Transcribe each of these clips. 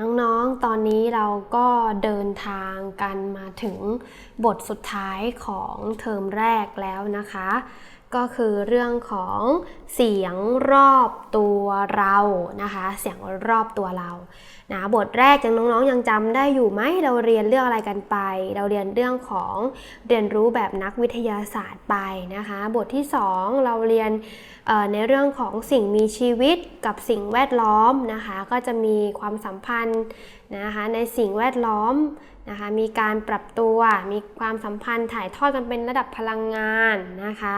น้องๆ ตอนนี้เราก็เดินทางกันมาถึงบทสุดท้ายของเทอมแรกแล้วนะคะ ก็คือเรื่องของเสียงรอบตัวเรานะคะ เสียงรอบตัวเรานะบทแรกยังน้องๆยังจำได้อยู่ไหมเราเรียนเรื่องอะไรกันไป เราเรียนเรื่องของเรียนรู้แบบนักวิทยาศาสตร์ไปนะคะ บทที่ 2 เราเรียนในเรื่องของสิ่งมีชีวิตกับสิ่งแวดล้อมนะคะ ก็จะมีความสัมพันธ์นะคะในสิ่งแวดล้อมนะคะมีการปรับตัวมีความสัมพันธ์ถ่ายทอดกันเป็นระดับพลังงานนะคะ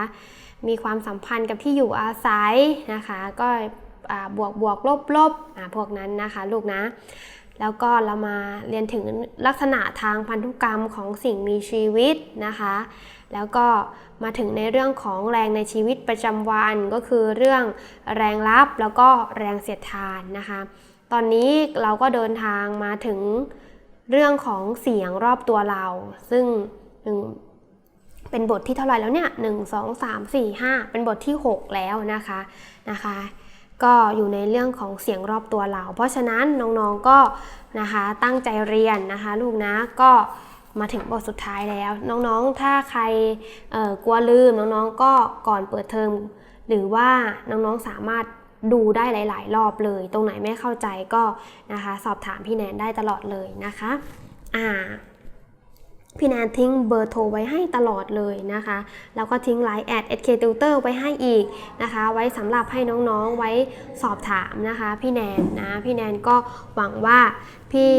มีความสัมพันธ์กับที่อยู่อาศัยนะคะ ก็บวกบวกลบลบพวกนั้นนะคะลูกนะ แล้วก็เรามาเรียนถึงลักษณะทางพันธุกรรมของสิ่งมีชีวิตนะคะ แล้วก็มาถึงในเรื่องของแรงในชีวิตประจำวันก็คือเรื่องแรงรับแล้วก็แรงเสียดทานนะคะ ตอนนี้เราก็เดินทางมาถึงเรื่องของเสียงรอบตัวเรา ซึ่ง เป็นบทที่เท่าไหร่แล้วเนี่ยหนึ่งสองสามสี่ห้าเป็นบทที่ 6 แล้วนะคะนะคะ ก็อยู่ในเรื่องของเสียงรอบตัวเรา เพราะฉะนั้นน้องๆก็นะคะตั้งใจเรียนนะคะ ลูกนะก็มาถึงบทสุดท้ายแล้ว น้องๆถ้าใครกลัวลืมน้องๆก็ก่อนเปิดเทอมหรือว่าน้องๆสามารถดูได้หลาย ๆ รอบเลย ตรงไหนไม่เข้าใจก็นะคะ สอบถามพี่แนนได้ตลอดเลยนะคะ อ่า พี่แนนทิ้งเบอร์โทรไว้ให้ตลอดเลยนะคะ แล้วก็ทิ้งไลน์แอด SK Tutor ไว้ให้อีกนะคะ ไว้สำหรับให้น้องๆไว้สอบถามนะคะ พี่แนนนะพี่แนนก็หวังว่าพี่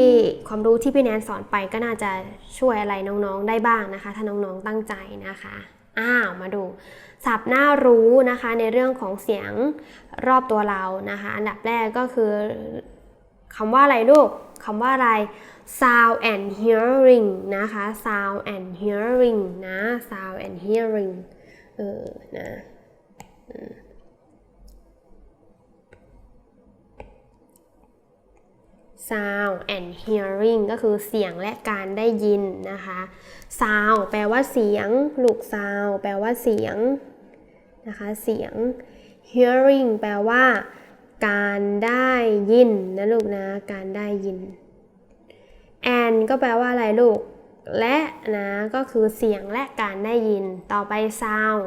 ความรู้ที่พี่แนนสอนไปก็น่าจะช่วยอะไรน้องๆได้บ้างนะคะ ถ้าน้องๆตั้งใจนะคะอ้าวมาดูศัพท์น่ารู้นะคะในเรื่องของเสียงรอบตัวเรานะคะ อันดับแรกก็คือคำว่าอะไรลูกคำว่าอะไร sound and hearing นะคะ sound and hearing นะ sound and hearing เออ นะอ sound and hearing ก็คือเสียงและการได้ยินนะคะ sound แปลว่าเสียง ลูก sound แปลว่าเสียงนะคะเสียง hearing แปลว่า การได้ยินนะลูกนะ การได้ยิน and ก็แปลว่าอะไรลูก และนะก็คือเสียงและการได้ยิน ต่อไป sound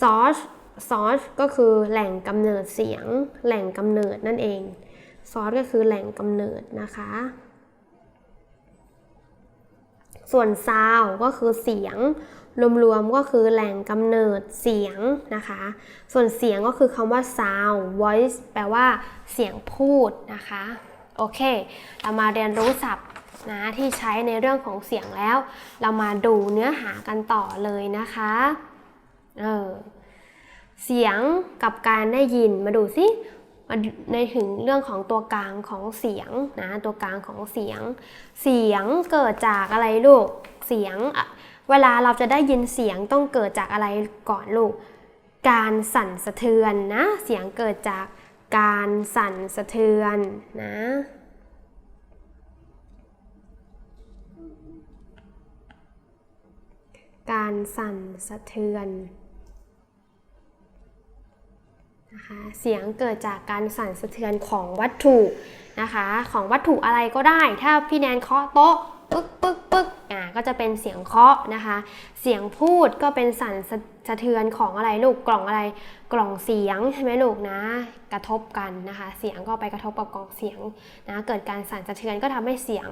source source ก็คือแหล่งกำเนิดเสียง แหล่งกำเนิดนั่นเอง source ก็คือแหล่งกำเนิดนะคะ ส่วน sound ก็คือเสียงรวมๆก็คือแหล่งกำเนิดเสียงนะคะ ส่วนเสียงก็คือคำว่า sound voice แปลว่าเสียงพูดนะคะ โอเค เรามาเรียนรู้ศัพท์ นะที่ใช้ในเรื่องของเสียงแล้ว เรามาดูเนื้อหากันต่อเลยนะคะเออเสียงกับการได้ยินมาดูสิมาในถึงเรื่องของตัวกลางของเสียงนะตัวกลางของเสียง เสียงเกิดจากอะไรลูกเสียงเวลาเราจะได้ยินเสียงต้องเกิดจากอะไรก่อนลูก การสั่นสะเทือนนะ เสียงเกิดจากการสั่นสะเทือนนะ การสั่นสะเทือนนะคะเสียงเกิดจากการสั่นสะเทือนของวัตถุนะคะ ของวัตถุอะไรก็ได้ ถ้าพี่แนนเคาะโต๊ะ ปึ๊กปึ๊กปึ๊กอ่าก็จะเป็นเสียงเคาะนะคะ เสียงพูดก็เป็นสั่นสะเทือนของอะไรลูกกล่องอะไรกล่องเสียงใช่ไหมลูกนะ กระทบกันนะคะ เสียงก็ไปกระทบกับกล่องเสียงนะเกิดการสั่นสะเทือนก็ทำให้เสียง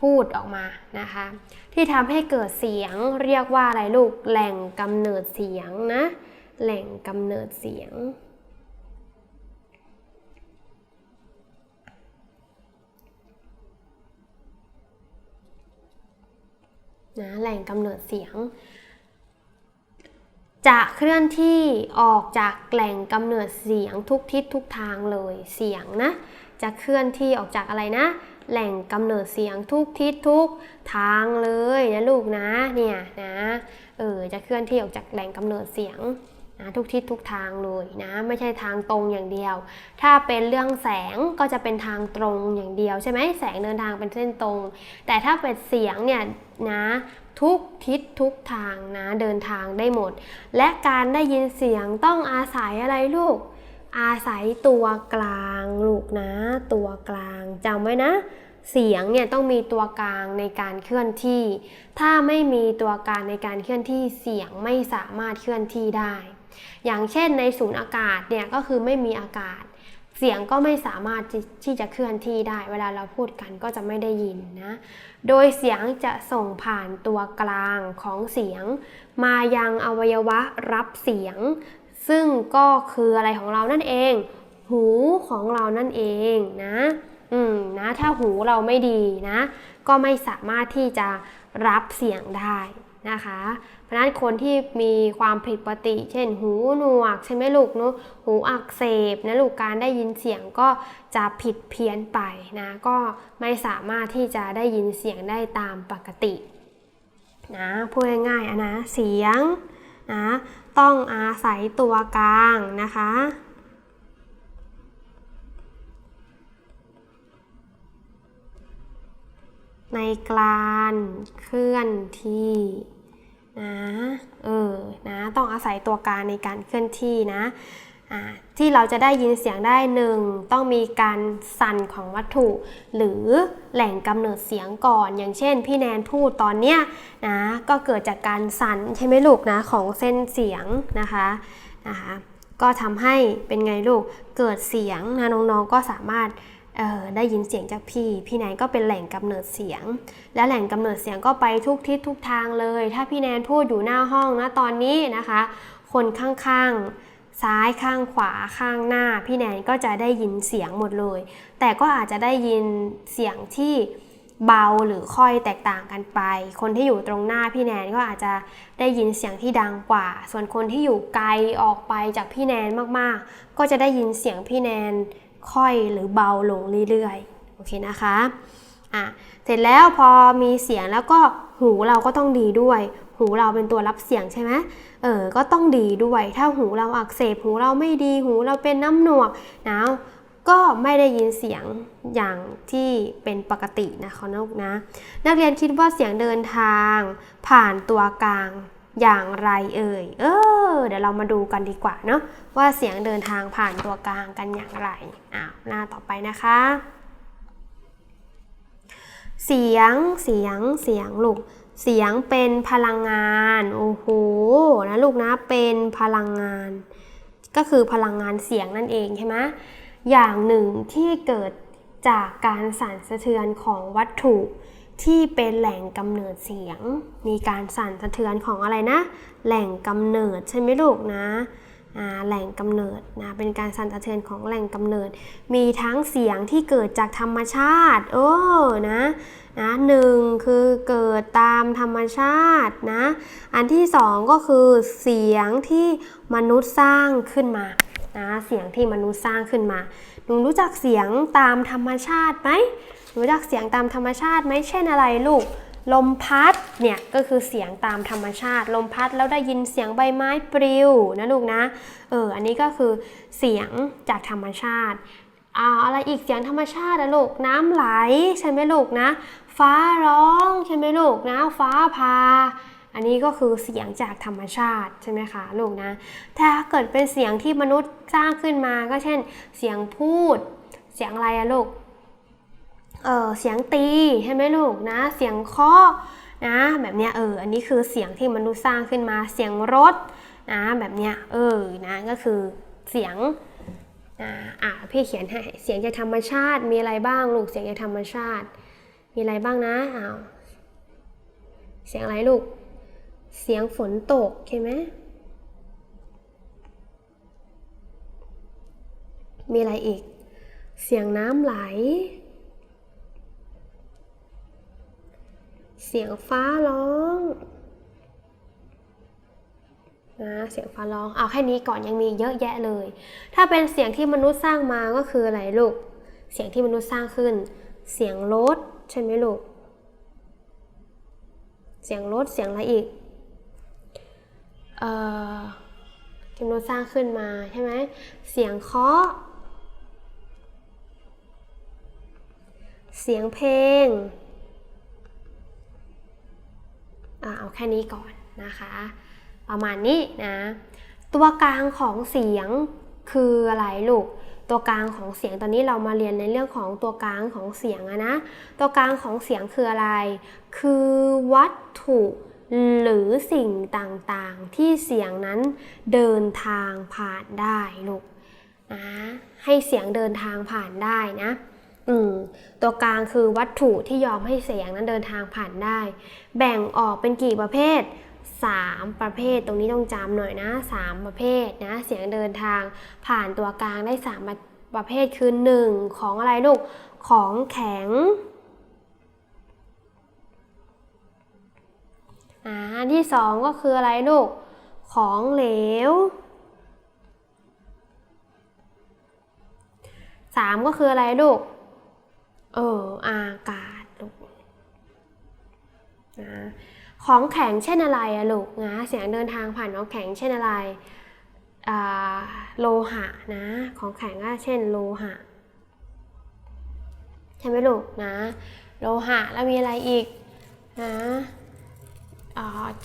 พูดออกมานะคะ ที่ทำให้เกิดเสียงเรียกว่าอะไรลูกแหล่งกำเนิดเสียงนะแหล่งกำเนิดเสียง นะแหล่งกำเนิดเสียง จะเคลื่อนที่ออกจากแหล่งกำเนิดเสียงทุกทิศทุกทางเลยเสียงนะจะเคลื่อนที่ออกจากอะไรนะ แหล่งกำเนิดเสียงทุกทิศทุกทางเลยนะลูกนะเนี่ยนะเออจะเคลื่อนที่ออกจากแหล่งกำเนิดเสียง นะทุกทิศทุกทางเลยนะไม่ใช่ทางตรงอย่างเดียว ถ้าเป็นเรื่องแสงก็จะเป็นทางตรงอย่างเดียวใช่ไหมแสงเดินทางเป็นเส้นตรง แต่ถ้าเป็นเสียงเนี่ยนะทุกทิศทุกทางนะเดินทางได้หมด และการได้ยินเสียงต้องอาศัยอะไรลูก อาศัยตัวกลางลูกนะ ตัวกลางจำไว้นะ เสียงเนี่ยต้องมีตัวกลางในการเคลื่อนที่ ถ้าไม่มีตัวกลางในการเคลื่อนที่เสียงไม่สามารถเคลื่อนที่ได้ อย่างเช่นในศูนย์อากาศเนี่ยก็คือไม่มีอากาศ เสียงก็ไม่สามารถที่ที่จะเคลื่อนที่ได้ เวลาเราพูดกันก็จะไม่ได้ยินนะ โดยเสียงจะส่งผ่านตัวกลางของเสียง มายังอวัยวะรับเสียง ซึ่งก็คืออะไรของเรานั่นเอง หูของเรานั่นเองนะอืมนะถ้าหูเราไม่ดีนะ ก็ไม่สามารถที่จะรับเสียงได้นะคะ เพราะนั้นคนที่มีความผิดปกติ เช่น หูหนวกใช่ไหมลูกเนาะหูอักเสบนะลูกการได้ยินเสียงก็จะผิดเพี้ยนไปนะก็ไม่สามารถที่จะได้ยินเสียงได้ตามปกตินะพูดง่ายๆนะเสียงนะต้องอาศัยตัวกลางนะคะในการเคลื่อนที่ นะเออนะต้องอาศัยตัวกางในการเคลื่อนที่นะที่เราจะได้ยินเสียงได้หนึ่งต้องมีการสั่นของวัตถุ หรือแหล่งกำเนิดเสียงก่อน อย่างเช่น พี่แนนพูดตอนเนี้ยนะก็เกิดจากการสั่นใช่ไหมลูกนะของเส้นเสียงนะคะนะคะก็ทำให้เป็นไงลูกเกิดเสียงนะน้องๆก็สามารถ ได้ยินเสียงจากพี่ พี่แนนก็เป็นแหล่งกำเนิดเสียง และแหล่งกำเนิดเสียงก็ไปทุกทิศทุกทางเลย ถ้าพี่แนนพูดอยู่หน้าห้องนะตอนนี้นะคะ คนข้างๆ ซ้ายข้างขวาข้างหน้า พี่แนนก็จะได้ยินเสียงหมดเลย แต่ก็อาจจะได้ยินเสียงที่เบาหรือค่อยแตกต่างกันไป คนที่อยู่ตรงหน้าพี่แนนก็อาจจะได้ยินเสียงที่ดังกว่า ส่วนคนที่อยู่ไกลออกไปจากพี่แนนมากๆ ก็จะได้ยินเสียงพี่แนน ค่อยหรือเบาลงเรื่อยๆโอเคนะคะอะเสร็จแล้วพอมีเสียงแล้วก็หูเราก็ต้องดีด้วย หูเราเป็นตัวรับเสียงใช่ไหมเออก็ต้องดีด้วย ถ้าหูเราอักเสบหูเราไม่ดีหูเราเป็นน้ำหนวกนะก็ไม่ได้ยินเสียงอย่างที่เป็นปกตินะคะนกนะ นักเรียนคิดว่าเสียงเดินทางผ่านตัวกลางอย่างไรเอ่ย เออ เดี๋ยวเรามาดูกันดีกว่าเนาะว่าเสียงเดินทางผ่านตัวกลางกันอย่างไรอ้าวหน้าต่อไปนะคะ เสียงเสียงเสียงลูกเสียงเป็นพลังงานโอ้โหนะลูกนะเป็นพลังงาน ก็คือพลังงานเสียงนั่นเองใช่ไหมอย่างหนึ่งที่เกิดจากการสั่นสะเทือนของวัตถุ ที่เป็นแหล่งกำเนิดเสียง มีการสั่นสะเทือนของอะไรนะ แหล่งกำเนิดใช่ไหมลูกนะแหล่งกำเนิดนะเป็นการสั่นสะเทือนของแหล่งกำเนิด มีทั้งเสียงที่เกิดจากธรรมชาติ โอ้นะนะหนึ่งคือเกิดตามธรรมชาตินะอันที่สองก็คือเสียงที่มนุษย์สร้างขึ้นมานะเสียงที่มนุษย์สร้างขึ้นมาหนูรู้จักเสียงตามธรรมชาติไหม รู้จักเสียงตามธรรมชาติไหมเช่นอะไรลูก ลมพัดเนี่ยก็คือเสียงตามธรรมชาติ ลมพัดแล้วได้ยินเสียงใบไม้ปลิวนะลูกนะเอออันนี้ก็คือเสียงจากธรรมชาติอ่าอะไรอีกเสียงธรรมชาตินะลูกน้ำไหลใช่ไหมลูกนะ ฟ้าร้องใช่ไหมลูกนะฟ้าผ่าอันนี้ก็คือเสียงจากธรรมชาติใช่ไหมคะลูกนะ ถ้าเกิดเป็นเสียงที่มนุษย์สร้างขึ้นมาก็เช่น เสียงพูด เสียงอะไรอะลูก เออเสียงตีใช่ไหมลูกนะ เสียงเคาะนะแบบเนี้ยเอออันนี้คือเสียงที่มนุษย์สร้างขึ้นมาเสียงรถนะแบบเนี้ยเออนะก็คือเสียงอ่าอะพี่เขียนให้เสียงจากธรรมชาติมีอะไรบ้างลูกเสียงจากธรรมชาติ มีอะไรบ้างนะอ้าวเสียงอะไรลูก เสียงฝนตกใช่ไหมมีอะไรอีก เสียงน้ำไหล เสียงฟ้าร้องนะเสียงฟ้าร้อง เอาแค่นี้ก่อนยังมีเยอะแยะเลย ถ้าเป็นเสียงที่มนุษย์สร้างมาก็คืออะไรลูก เสียงที่มนุษย์สร้างขึ้น เสียงรถใช่ไหมลูก เสียงรถเสียงอะไรอีก เอ่อที่มนุษย์สร้างขึ้นมาใช่ไหมเสียงเคาะ เสียงเพลง เอาแค่นี้ก่อนนะคะ ประมาณนี้นะ ตัวกลางของเสียงคืออะไรลูก ตัวกลางของเสียงตอนนี้เรามาเรียนในเรื่องของตัวกลางของเสียงนะ ตัวกลางของเสียงคืออะไร คือวัตถุหรือสิ่งต่างๆ ที่เสียงนั้นเดินทางผ่านได้ลูกนะให้เสียงเดินทางผ่านได้นะ อืมตัวกลางคือวัตถุที่ยอมให้เสียงนั้นเดินทางผ่านได้ แบ่งออกเป็นกี่ประเภท 3 ประเภท ตรงนี้ต้องจำหน่อยนะ 3 ประเภทนะ เสียงเดินทางผ่านตัวกลางได้ 3 ประประเภทคือ 1 ของอะไรลูก ของแข็งอ่าที่ 2 ก็คืออะไรลูก ของเหลว3ก็คืออะไรลูก เอออากาศลูกนะของแข็งเช่นอะไรอะลูกนะเสียงเดินทางผ่านของแข็งเช่นอะไรโลหะนะของแข็งก็เช่นโลหะใช่ไหมลูกนะโลหะแล้วมีอะไรอีกนะ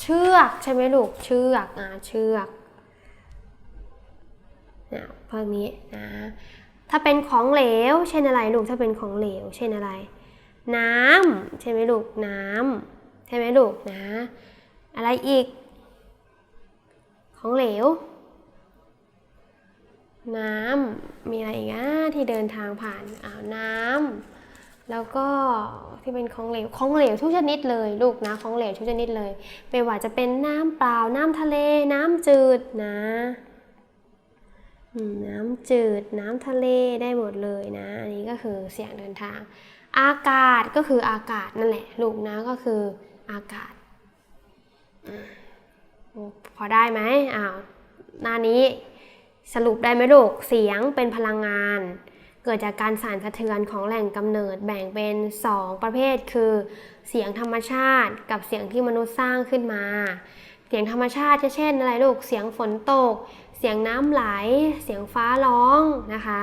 เชือกใช่ไหมลูกเชือกอ่าเชือกเนี่ยพวกนี้นะ ถ้าเป็นของเหลว เช่นอะไรลูกถ้าเป็นของเหลว เช่นอะไร น้ำใช่ไหมลูกน้ำใช่ไหมลูกนะ อะไรอีก ของเหลว น้ำมีอะไรอีกอะที่เดินทางผ่านอ่าวน้ำแล้วก็ที่เป็นของเหลวของเหลวทุกชนิดเลยลูกนะของเหลวทุกชนิดเลยไม่ว่าจะเป็นน้ำเปล่าน้ำทะเล น้ำจืดนะ น้ำจืด น้ำทะเลได้หมดเลยนะ อันนี้ก็คือเสียงเดินทาง อากาศก็คืออากาศนั่นแหละ ลูกนะก็คืออากาศอพอได้ไหมอ้าวหน้านี้สรุปได้ไหมลูก เสียงเป็นพลังงาน เกิดจากการสั่นสะเทือนของแหล่งกำเนิดแบ่งเป็น 2 ประเภท คือเสียงธรรมชาติกับเสียงที่มนุษย์สร้างขึ้นมา เสียงธรรมชาติเช่นอะไรลูก เสียงฝนตก เสียงน้ำไหล เสียงฟ้าร้องนะคะ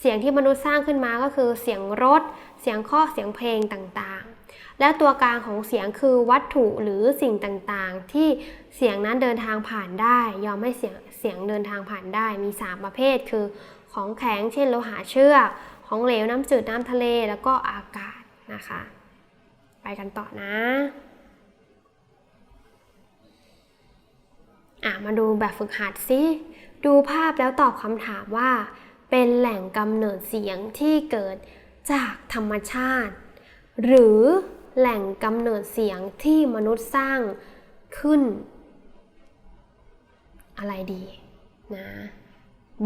เสียงที่มนุษย์สร้างขึ้นมาก็คือเสียงรถ เสียงข้อเสียงเพลงต่างๆ และตัวกลางของเสียงคือวัตถุหรือสิ่งต่างๆ ที่เสียงนั้นเดินทางผ่านได้ ยอมให้เสียงเสียงเดินทางผ่านได้มี 3 ประเภท คือของแข็งเช่นโลหะเชือกของเหลวน้ำจืดน้ำทะเลแล้วก็อากาศนะคะ ไปกันต่อนะอะมาดูแบบฝึกหัดสิ ดูภาพแล้วตอบคำถามว่า เป็นแหล่งกำเนิดเสียงที่เกิดจากธรรมชาติ หรือแหล่งกำเนิดเสียงที่มนุษย์สร้างขึ้น อะไรดีนะ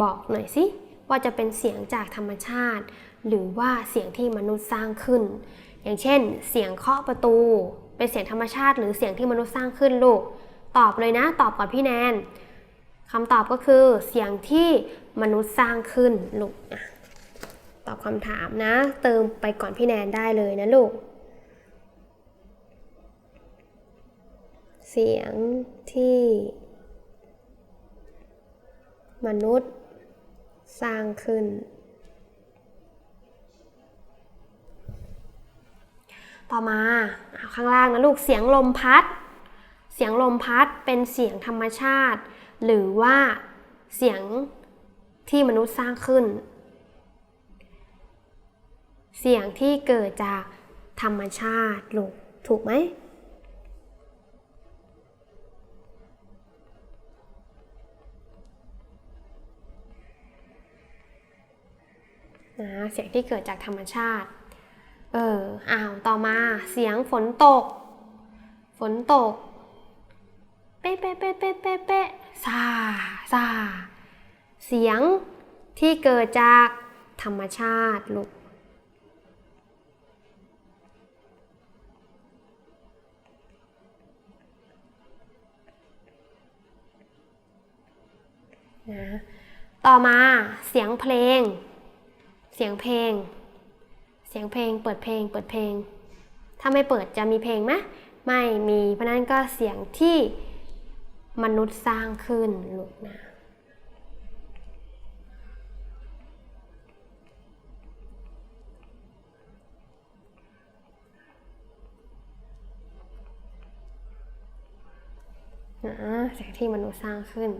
บอกหน่อยสิว่าจะเป็นเสียงจากธรรมชาติ หรือว่าเสียงที่มนุษย์สร้างขึ้น อย่างเช่น เสียงเคาะประตู เป็นเสียงธรรมชาติ หรือเสียงที่มนุษย์สร้างขึ้นลูก ตอบเลยนะ ตอบกับพี่แนน คำตอบก็คือเสียงที่มนุษย์สร้างขึ้นลูกตอบคำถามนะ เติมไปก่อนพี่แนนได้เลยนะลูก เสียงที่มนุษย์สร้างขึ้น ต่อมาเอาข้างล่างนะลูกเสียงลมพัด เสียงลมพัดเป็นเสียงธรรมชาติ หรือว่าเสียงที่มนุษย์สร้างขึ้น เสียงที่เกิดจากธรรมชาติลูกถูกไหมนะเสียงที่เกิดจากธรรมชาติ เอออ้าวต่อมาเสียงฝนตก ฝนตก เป๊ะเป๊ะเป๊ะเป๊ะเป๊ะเป๊ะ ซาซาเสียงที่เกิดจากธรรมชาติลูกนะต่อมาเสียงเพลง เสียงเพลง เสียงเพลง เปิดเพลง เปิดเพลง ถ้าไม่เปิดจะมีเพลงไหมไม่มี เพราะนั้นก็เสียงที่ มนุษย์สร้างขึ้นลูกนะนะเสียงที่มนุษย์สร้างขึ้น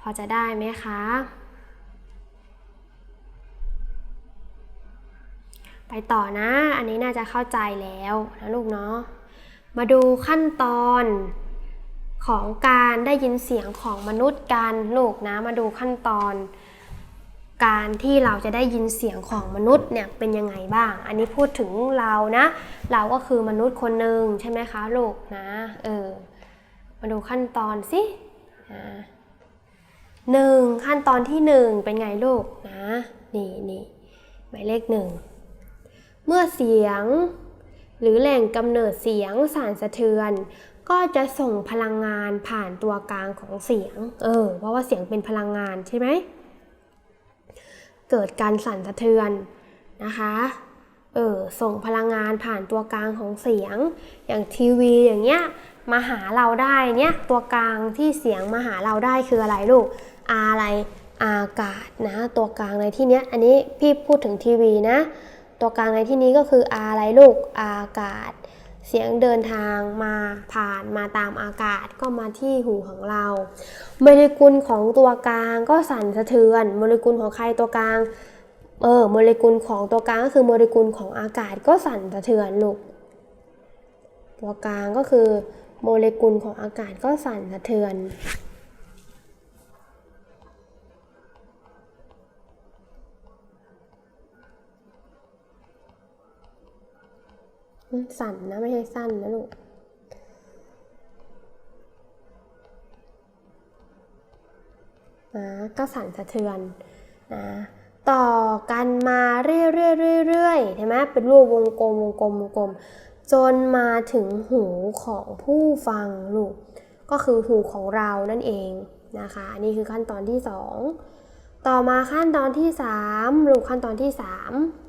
พอจะได้ไหมคะ ไปต่อนะ อันนี้น่าจะเข้าใจแล้วนะลูกเนาะ มาดูขั้นตอน ของการได้ยินเสียงของมนุษย์กันลูกนะมาดูขั้นตอน การที่เราจะได้ยินเสียงของมนุษย์เนี่ยเป็นยังไงบ้าง อันนี้พูดถึงเรานะ เราก็คือมนุษย์คนหนึ่งใช่ไหมคะลูกนะเออมาดูขั้นตอนสินะหนึ่งขั้นตอนที่หนึ่งเป็นไงลูกนะนี่นี่หมายเลขหนึ่งเมื่อเสียงหรือแหล่งกำเนิดเสียงสั่นสะเทือน ก็จะส่งพลังงานผ่านตัวกลางของเสียง เออ เพราะว่าเสียงเป็นพลังงานใช่ไหม เกิดการสั่นสะเทือนนะคะ เออ ส่งพลังงานผ่านตัวกลางของเสียง อย่างทีวีอย่างเงี้ย มาหาเราได้เนี่ยตัวกลางที่เสียงมาหาเราได้คืออะไรลูก อะไรอากาศนะ ตัวกลางในที่เนี้ย อันนี้พี่พูดถึงทีวีนะ ตัวกลางในที่นี้ก็คืออะไรลูก อากาศ เสียงเดินทางมาผ่านมาตามอากาศก็มาที่หูของเรา โมเลกุลของตัวกลางก็สั่นสะเทือน โมเลกุลของใครตัวกลางเออโมเลกุลของตัวกลางก็คือโมเลกุลของอากาศก็สั่นสะเทือนลูกตัวกลางก็คือโมเลกุลของอากาศก็สั่นสะเทือน สั่นนะไม่ใช่สั้นนะลูกนะก็สั่นสะเทือนนะต่อกันมาเรื่อยๆๆๆใช่ไหมเป็นรูปวงกลมวงกลมวงกลม จนมาถึงหูของผู้ฟังลูกก็คือหูของเรานั่นเองนะคะนนี้คือขั้นตอนที่ 2 ต่อมาขั้นตอนที่3ลูกขั้นตอนที่ 3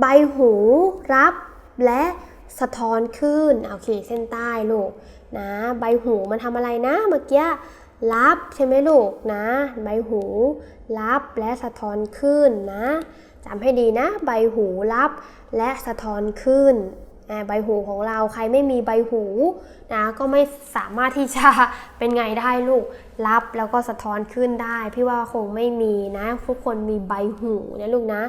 ใบหูรับและสะท้อนขึ้นโอเคเส้นใต้ลูกนะใบหูมันทำอะไรนะเมื่อกี้รับใช่ไหมลูกนะ ใบหูรับและสะท้อนขึ้นนะจำให้ดีนะ ใบหูรับและสะท้อนขึ้นใบหูของเราใครไม่มีใบหูนะก็ไม่สามารถที่จะเป็นไงได้ลูกรับแล้วก็สะท้อนขึ้นได้ พี่ว่าคงไม่มีนะ ทุกคนมีใบหูนะลูกนะ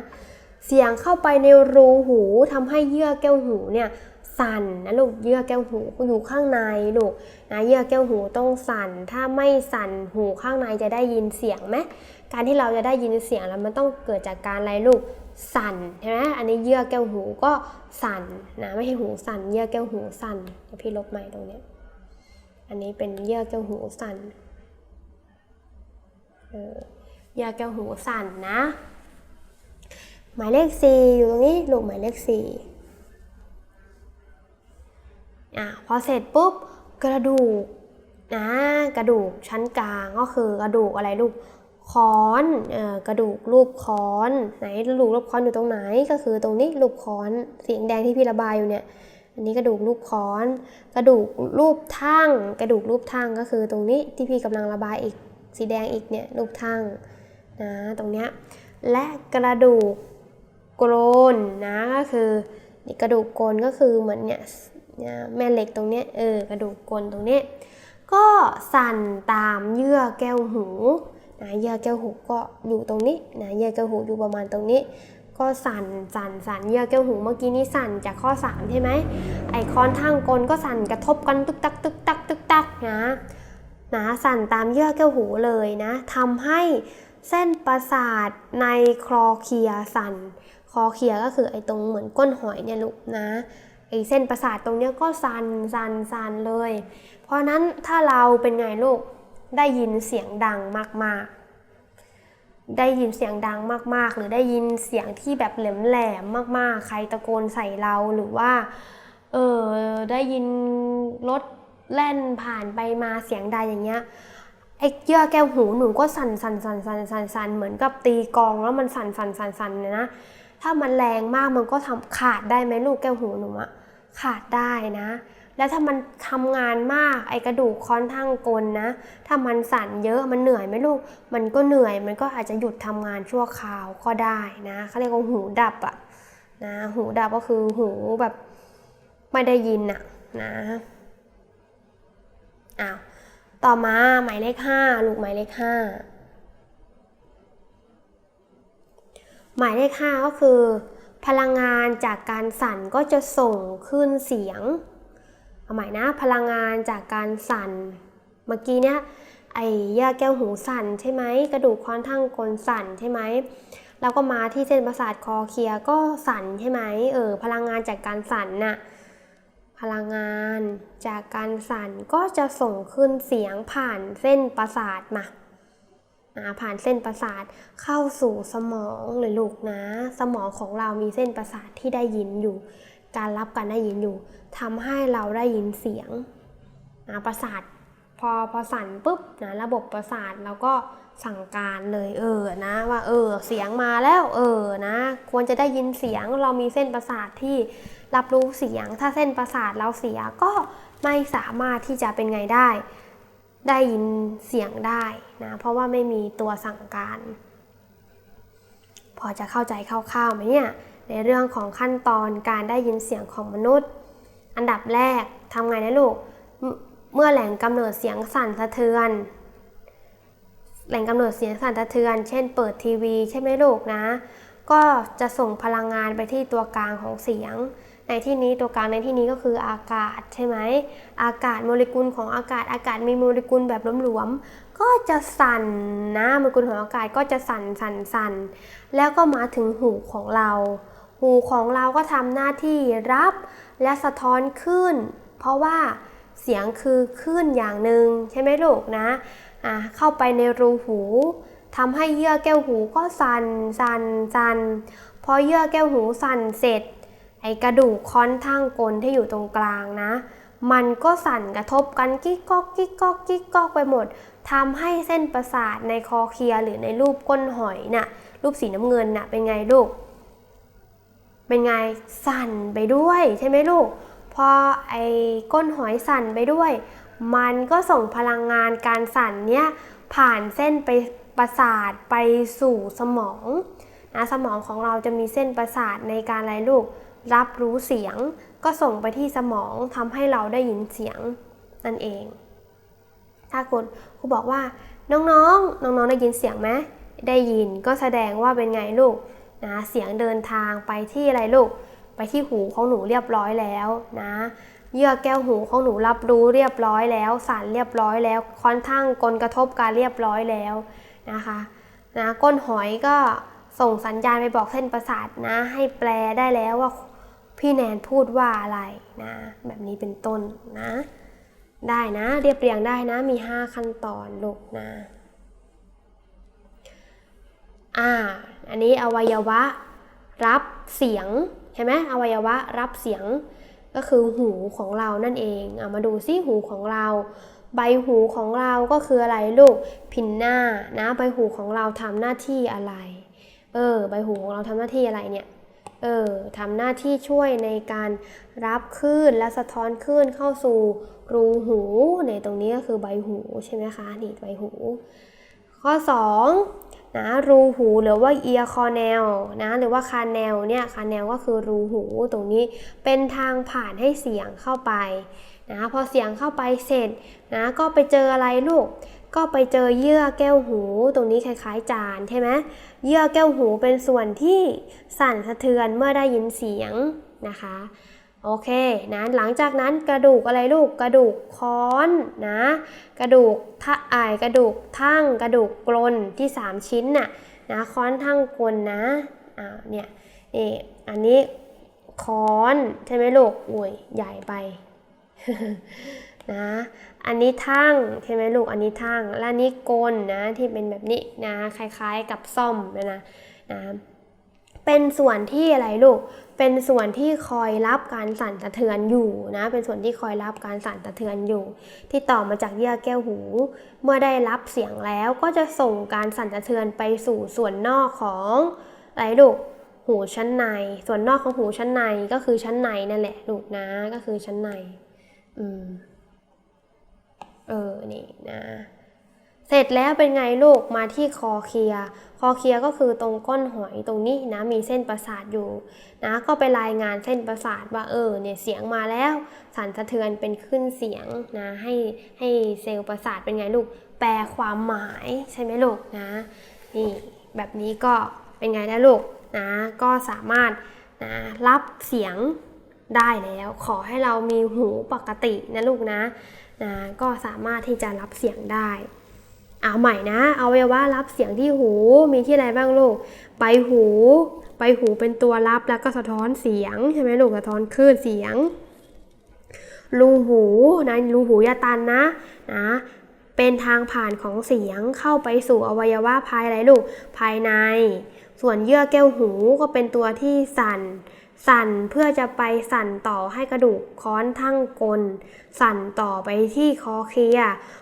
เสียงเข้าไปในรูหูทำให้เยื่อแก้วหูเนี่ยสั่นนะลูกเยื่อแก้วหูอยู่ข้างในลูกนะเยื่อแก้วหูต้องสั่น ถ้าไม่สั่นหูข้างในจะได้ยินเสียงไหมการที่เราจะได้ยินเสียงแล้วมันต้องเกิดจากการอะไรลูกสั่นใช่ไหมอันนี้เยื่อแก้วหูก็สั่นนะไม่ใช่หูสั่น เยื่อแก้วหูสั่นเดี๋ยวพี่ลบใหม่ตรงเนี้ยอันนี้เป็นเยื่อแก้วหูสั่นเยื่อแก้วหูสั่นนะ หมายเลข 4 อยู่ตรงนี้ลูกหมายเลข4อะพอเสร็จปุ๊บกระดูกนะกระดูกชั้นกลางก็คือกระดูกอะไรลูกค้อนเอ่อกระดูกรูปค้อนไหนกระดูกรูปค้อนอยู่ตรงไหนก็คือตรงนี้รูปค้อนสีแดงที่พี่ระบายอยู่เนี่ยอันนี้กระดูกรูปค้อน กระดูกรูปทั่งกระดูกรูปทั่งก็คือตรงนี้ที่พี่กำลังระบายอีกสีแดงอีกเนี่ยรูปทั่งนะตรงเนี้ยและกระดูก โกรนนะก็คือนี่กระดูกโกนก็คือเหมือนเนี่ยแม่เหล็กตรงเนี้ยเออกระดูกโกนตรงเนี้ยก็สั่นตามเยื่อแก้วหูนะเยื่อแก้วหูก็อยู่ตรงนี้นะเยื่อแก้วหูอยู่ประมาณตรงนี้ ก็สั่นสั่นสั่นเยื่อแก้วหูเมื่อกี้นี้สั่นจากข้อ3ใช่ไหมไอคอนทางกลก็สั่นกระทบกันตึกตักตึกตักตึกตักนะนะสั่นตามเยื่อแก้วหูเลยนะทำให้เส้นประสาทในคลอเคลียสั่น คอเคลียก็คือไอ้ตรงเหมือนก้นหอยเนี่ยลูกนะไอ้เส้นประสาทตรงเนี้ยก็สันสันสันเลย เพราะนั้นถ้าเราเป็นไงลูกได้ยินเสียงดังมากๆ ได้ยินเสียงดังมากๆ หรือได้ยินเสียงที่แบบแหลมๆมากๆ ใครตะโกนใส่เราหรือว่าเออได้ยินรถแล่นผ่านไปมาเสียงใดอย่างเงี้ยไอ้เยื่อแก้วหูหนูก็สั่นสั่นสั่นสั่นสั่นสั่นเหมือนกับตีกองแล้วมันสั่นสั่นสั่นสั่นเนี่ยนะ ถ้ามันแรงมากมันก็ทำขาดได้ไหมลูกแก้วหูหนูอะขาดได้นะ แล้วถ้ามันทำงานมากไอกระดูกค้อนทั้งกลนะ ถ้ามันสั่นเยอะมันเหนื่อยไหมลูก มันก็เหนื่อยมันก็อาจจะหยุดทำงานชั่วคราวก็ได้นะเขาเรียกว่าหูดับอะนะหูดับก็คือหูแบบไม่ได้ยินอะนะอ้าวต่อมาหมายเลขห้าลูกหมายเลขห้า หมายเลข 5 ก็คือ พลังงานจากการสั่นก็จะส่งขึ้นเสียงเอาใหม่นะพลังงานจากการสั่น เมื่อกี้เนี้ยไอ้ยื่อแก้วหูสั่นใช่ไหมกระดูกค้อนทั้งกลสั่นใช่ไหมแล้วก็มาที่เส้นประสาทคอเคลียก็สั่นใช่ไหมเออพลังงานจากการสั่นน่ะพลังงานจากการสั่นก็จะส่งขึ้นเสียงผ่านเส้นประสาทมา ผ่านเส้นประสาทเข้าสู่สมองเลยลูกนะ สมองของเรามีเส้นประสาทที่ได้ยินอยู่ การรับการได้ยินอยู่ทำให้เราได้ยินเสียงนะประสาทพอพอสั่นปุ๊บนะระบบประสาทเราก็สั่งการเลยเออนะว่าเออเสียงมาแล้วเออนะ ควรจะได้ยินเสียงเรามีเส้นประสาทที่รับรู้เสียง ถ้าเส้นประสาทเราเสียก็ไม่สามารถที่จะเป็นไงได้ ได้ยินเสียงได้นะเพราะว่าไม่มีตัวสั่งการ พอจะเข้าใจคร่าวๆไหมเนี่ยในเรื่องของขั้นตอนการได้ยินเสียงของมนุษย์ อันดับแรกทำไงนะลูกเมื่อแหล่งกำเนิดเสียงสั่นสะเทือน แหล่งกำเนิดเสียงสั่นสะเทือน เช่น เปิดทีวี ใช่ไหมลูกนะ ก็จะส่งพลังงานไปที่ตัวกลางของเสียง ในที่นี้ตัวกลางในที่นี้ก็คืออากาศใช่ไหมอากาศโมเลกุลของอากาศอากาศมีโมเลกุลแบบหลวมๆก็จะสั่นนะโมเลกุลของอากาศก็จะสั่นสั่นสั่นแล้วก็มาถึงหูของเรา หูของเราก็ทำหน้าที่รับและสะท้อนขึ้น เพราะว่าเสียงคือคลื่นอย่างหนึ่งใช่ไหมลูกนะอ่าเข้าไปในรูหูทำให้เยื่อแก้วหูก็สั่นสั่นสั่นพอเยื่อแก้วหูสั่นเสร็จ ไอกระดูกค้อนทั้งกลที่อยู่ตรงกลางนะ มันก็สั่นกระทบกันกิ๊กก๊อกกิ๊กก๊อกกิ๊กก๊อกไปหมดทำให้เส้นประสาทในคอเคลียหรือในรูปก้นหอยน่ะรูปสีน้ำเงินน่ะเป็นไงลูก เป็นไงสั่นไปด้วยใช่ไหมลูก พอไอ้ก้นหอยสั่นไปด้วย มันก็ส่งพลังงานการสั่นเนี้ยผ่านเส้นไปประสาทไปสู่สมองนะสมองของเราจะมีเส้นประสาทในการอะไรลูก รับรู้เสียง ก็ส่งไปที่สมองทำให้เราได้ยินเสียงนั่นเอง ถ้าคุณครูบอกว่า น้องๆ น้องๆได้ยินเสียงไหมได้ยินก็แสดงว่าเป็นไงลูกนะเสียงเดินทางไปที่อะไรลูก ไปที่หูของหนูเรียบร้อยแล้วนะเยื่อแก้วหูของหนูรับรู้เรียบร้อยแล้วสั่นเรียบร้อยแล้วค่อนข้างกลกระทบการเรียบร้อยแล้วนะคะนะก้นหอยก็ส่งสัญญาณไปบอกเส้นประสาทนะให้แปลได้แล้วว่า พี่แนนพูดว่าอะไรนะ แบบนี้เป็นต้นนะ ได้นะเรียบเรียงได้นะมี 5 ขั้นตอนลูกนะอ่าอันนี้อวัยวะรับเสียงใช่ไหมอวัยวะรับเสียงก็คือหูของเรานั่นเองเอามาดูซิหูของเรา ใบหูของเราก็คืออะไรลูกพินหน้านะ ใบหูของเราทำหน้าที่อะไร เออ ใบหูของเราทำหน้าที่อะไรเนี่ย เออทำหน้าที่ช่วยในการรับคลื่นและสะท้อนคลื่นเข้าสู่รูหูในตรงนี้ก็คือใบหูใช่ไหมคะนี่ใบหู ข้อ 2 นะรูหูหรือว่า ear canal นะหรือว่า canal เนี่ย canal ก็คือรูหูตรงนี้เป็นทางผ่านให้เสียงเข้าไปนะพอเสียงเข้าไปเสร็จนะก็ไปเจออะไรลูก ก็ไปเจอเยื่อแก้วหู ตรงนี้คล้ายๆจานใช่ไหม เยื่อแก้วหูเป็นส่วนที่สั่นสะเทือนเมื่อได้ยินเสียงนะคะโอเคนะหลังจากนั้นกระดูกอะไรลูกกระดูกค้อนนะ กระดูกท่าไอกระดูกทั่งกระดูกกลนที่ 3 ชิ้นน่ะนะค้อนทั่งกลนนะอ่าเนี่ยนี่อันนี้ค้อนใช่ไหมลูกอุ้ยใหญ่ไปนะ อันนี้ทั่งใช่ไหมลูก อันนี้ทั่งและนนี้กลนะที่เป็นแบบนี้นะคล้ายๆกับซ่อมนะนะนะเป็นส่วนที่อะไรลูก เป็นส่วนที่คอยรับการสั่นสะเทือนอยู่นะ เป็นส่วนที่คอยรับการสั่นสะเทือนอยู่ ที่ต่อมาจากเยื่อแก้วหู เมื่อได้รับเสียงแล้วก็จะส่งการสั่นสะเทือนไปสู่ส่วนนอกของอะไรลูก หูชั้นใน ส่วนนอกของหูชั้นในก็คือชั้นในนั่นแหละลูกนะ ก็คือชั้นใน อืม เออ นี่นะ เสร็จแล้วเป็นไงลูก มาที่คอเคลีย คอเคลียก็คือตรงก้นหอยตรงนี้นะ มีเส้นประสาทอยู่นะ ก็ไปรายงานเส้นประสาทว่าเออ เนี่ยเสียงมาแล้ว สั่นสะเทือนเป็นขึ้นเสียงนะ ให้ให้เซลล์ประสาทเป็นไงลูก แปลความหมายใช่ไหมลูกนะ นี่แบบนี้ก็เป็นไงนะลูกนะ ก็สามารถนะรับเสียงได้แล้ว ขอให้เรามีหูปกตินะลูกนะ นะก็สามารถที่จะรับเสียงได้ เอาใหม่นะเอาไว้ว่ารับเสียงที่หูมีที่อะไรบ้างลูก ไปหู ไปหูเป็นตัวรับแล้วก็สะท้อนเสียงใช่ไหมลูกสะท้อนคลื่นเสียงรูหูนะรูหูอยาตันนะนะเป็นทางผ่านของเสียงเข้าไปสู่อวัยวะภายในลูกภายใน ส่วนเยื่อแก้วหูก็เป็นตัวที่สั่น สั่นเพื่อจะไปสั่นต่อให้กระดูกค้อนทั้งกล สั่นต่อไปที่คอเคลีย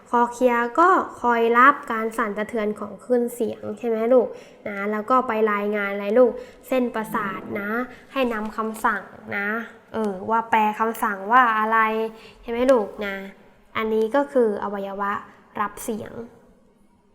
คอเคลียก็คอยรับการสั่นสะเทือนของคลื่นเสียงใช่ไหมลูกนะแล้วก็ไปรายงานอะไรลูกเส้นประสาทนะ ให้นำคำสั่งนะเออว่าแปลคำสั่งว่าอะไรใช่ไหมลูกนะ อันนี้ก็คืออวัยวะรับเสียง